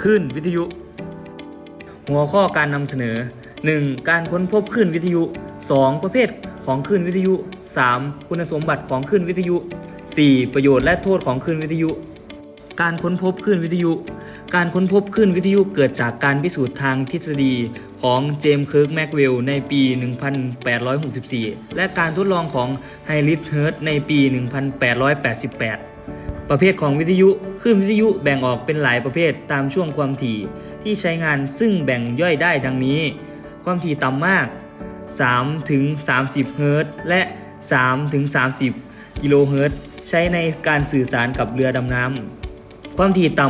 คลื่นวิทยุ หัวข้อการนำเสนอ 1. การค้นพบคลื่นวิทยุ 2. ประเภทของคลื่นวิทยุ 3. คุณสมบัติของคลื่นวิทยุ 4. ประโยชน์และโทษของคลื่นวิทยุ การค้นพบคลื่นวิทยุ การค้นพบคลื่นวิทยุเกิดจากการพิสูจน์ทางทฤษฎีของเจมส์เคิร์กแม็กเวลในปี 1864 และการทดลองของไฮริสเฮิร์ตในปี 1888 ประเภทของวิทยุคลื่นวิทยุแบ่งออกเป็นหลายประเภทตามช่วงความถี่ที่ใช้งานซึ่งแบ่งย่อยได้ดังนี้ ความถี่ต่ำมาก 3 ถึง 30 เฮิรตซ์และ 3 ถึง 30 กิโลเฮิรตซ์ใช้ในการสื่อสารกับเรือดำน้ำ ความถี่ต่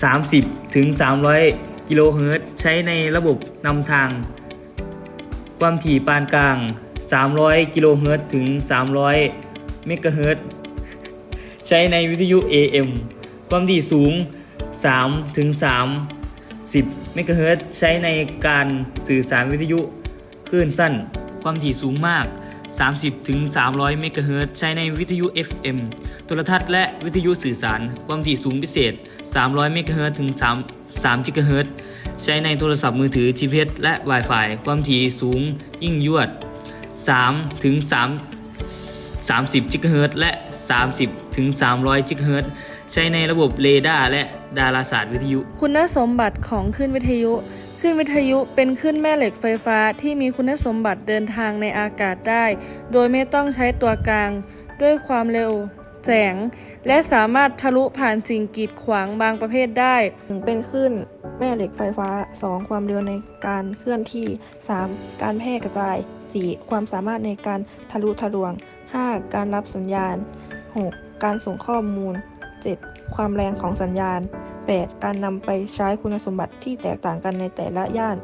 ำ 30 ถึง 300 กิโลเฮิรตซ์ใช้ในระบบนำทาง ความถี่ปานกลาง 300 กิโลเฮิรตซ์ถึง 300 เมกะเฮิรตซ์ ช้ในวิทยุ AM ความถี่สูง 3 ถึง 30 เมกะเฮิรตซ์ใช้ในการสื่อสารวิทยุคลื่นสั้น ความถี่สูงมาก 30 ถึง 300 เมกะเฮิรตซ์ใช้ในวิทยุ FM โทรทัศน์และวิทยุสื่อสาร ความถี่สูงพิเศษ 300 เมกะเฮิรตซ์ถึง 3 3กิกะเฮิรตซ์ใช้ในโทรศัพท์มือถือ GPS และ Wi-Fi ความถี่สูงยิ่งยวด 3 ถึง 3 30กิกะเฮิรตซ์และ 30 ถึง 300กิกะเฮิรตซ์ใช้ในระบบเรดาร์และดาราศาสตร์วิทยุ คุณสมบัติของคลื่นวิทยุคลื่นวิทยุเป็นคลื่นแม่เหล็กไฟฟ้าที่มีคุณสมบัติเดินทางในอากาศได้ โดยไม่ต้องใช้ตัวกลาง ด้วยความเร็ว แสงและสามารถทะลุผ่านสิ่งกีดขวางบางประเภทได้ถึงเป็นคลื่นแม่เหล็กไฟฟ้า 2. ความเร็วในการเคลื่อนที่ 3. การแพร่กระจาย 4. ความสามารถในการทะลุทะลวง 5. การรับสัญญาณ 6. การส่งข้อมูล 7. ความแรงของสัญญาณ 8. การนำไปใช้คุณสมบัติที่แตกต่างกันในแต่ละย่าน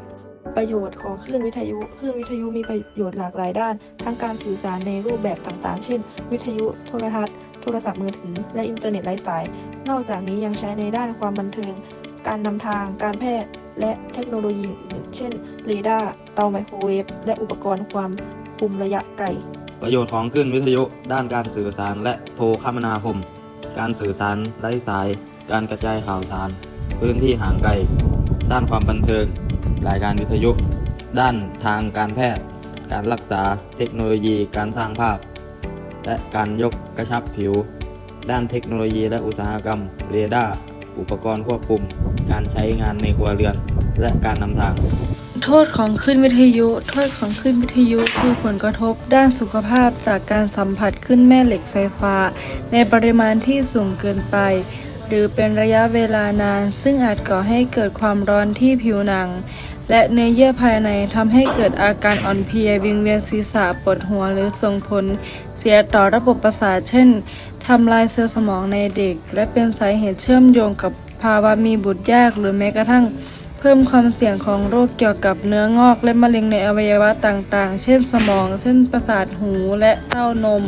ประโยชน์ของคลื่นวิทยุ คลื่นวิทยุมีประโยชน์หลากหลายด้าน ทั้งการสื่อสารในรูปแบบต่างๆ เช่น วิทยุ โทรทัศน์ โทรศัพท์มือถือ และอินเทอร์เน็ตไลฟ์สไตล์นอกจากนี้ยังใช้ในด้านความบันเทิง การนำทาง การแพทย์ และเทคโนโลยีอื่น เช่น เรดาร์ เตาไมโครเวฟ และอุปกรณ์ความคุมระยะไกล ประโยชน์ของคลื่นวิทยุด้านการสื่อสารและโทรคมนาคม การสื่อสารไร้สาย การกระจายข่าวสาร พื้นที่ห่างไกล ด้านความบันเทิง รายการวิทยุ ด้านทางการแพทย์ การรักษา เทคโนโลยี การสร้างภาพ และการยกกระชับผิว ด้านเทคโนโลยีและอุตสาหกรรม เรดาร์ อุปกรณ์ควบคุม การใช้งานในครัวเรือน และการนำทาง โทษของคลื่นวิทยุ โทษของคลื่นวิทยุคือผลกระทบด้านสุขภาพจากการสัมผัสขึ้นแม่เหล็กไฟฟ้า ในปริมาณที่สูงเกินไป หรือเป็นระยะเวลานาน ซึ่งอาจก่อให้เกิดความร้อนที่ผิวหนัง และเนื้อเยื่อภายในทำให้เกิดอาการอ่อนเพลียวิงเวียนศีรษะปวดหัวหรือส่งผล เสียต่อระบบประสาทเช่นทำลายเซลล์สมองในเด็ก และเป็นสาเหตุเชื่อมโยงกับภาวะมีบุตรยากหรือแม้กระทั่ง เพิ่มความเสี่ยงของโรคเกี่ยวกับเนื้องอกและมะเร็งในอวัยวะต่างๆ เช่นสมอง เส้นประสาทหูและเต้านม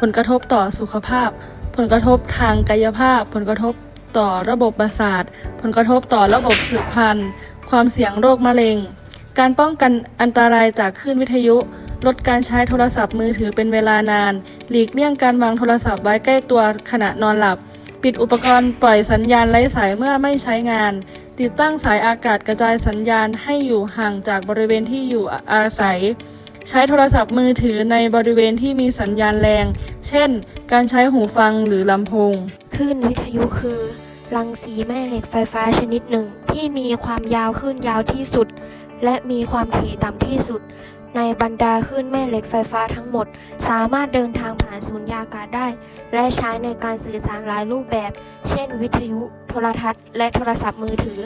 ผลกระทบต่อสุขภาพ ผลกระทบทางกายภาพ ผลกระทบต่อระบบประสาท ผลกระทบต่อระบบสืบพันธุ์ ความเสี่ยงโรคมะเร็ง การป้องกันอันตรายจากคลื่นวิทยุ ลดการใช้โทรศัพท์มือถือเป็นเวลานาน หลีกเลี่ยงการวางโทรศัพท์ไว้ใกล้ตัวขณะนอนหลับ ปิดอุปกรณ์ปล่อยสัญญาณไร้สายเมื่อไม่ใช้งาน ติดตั้งสายอากาศกระจายสัญญาณให้อยู่ห่างจากบริเวณที่อยู่อาศัย ใช้โทรศัพท์มือถือในบริเวณที่มีสัญญาณแรง เช่น การใช้หูฟังหรือลำโพงคลื่นวิทยุคือ รังสีแม่เหล็กไฟฟ้าชนิดหนึ่ง ที่มีความยาวคลื่นยาวที่สุด และมีความถี่ต่ำที่สุด ในบรรดาคลื่นแม่เหล็กไฟฟ้าทั้งหมด สามารถเดินทางผ่านสุญญากาศได้ และใช้ในการสื่อสารหลายรูปแบบ เช่น วิทยุ โทรทัศน์ และโทรศัพท์มือถือ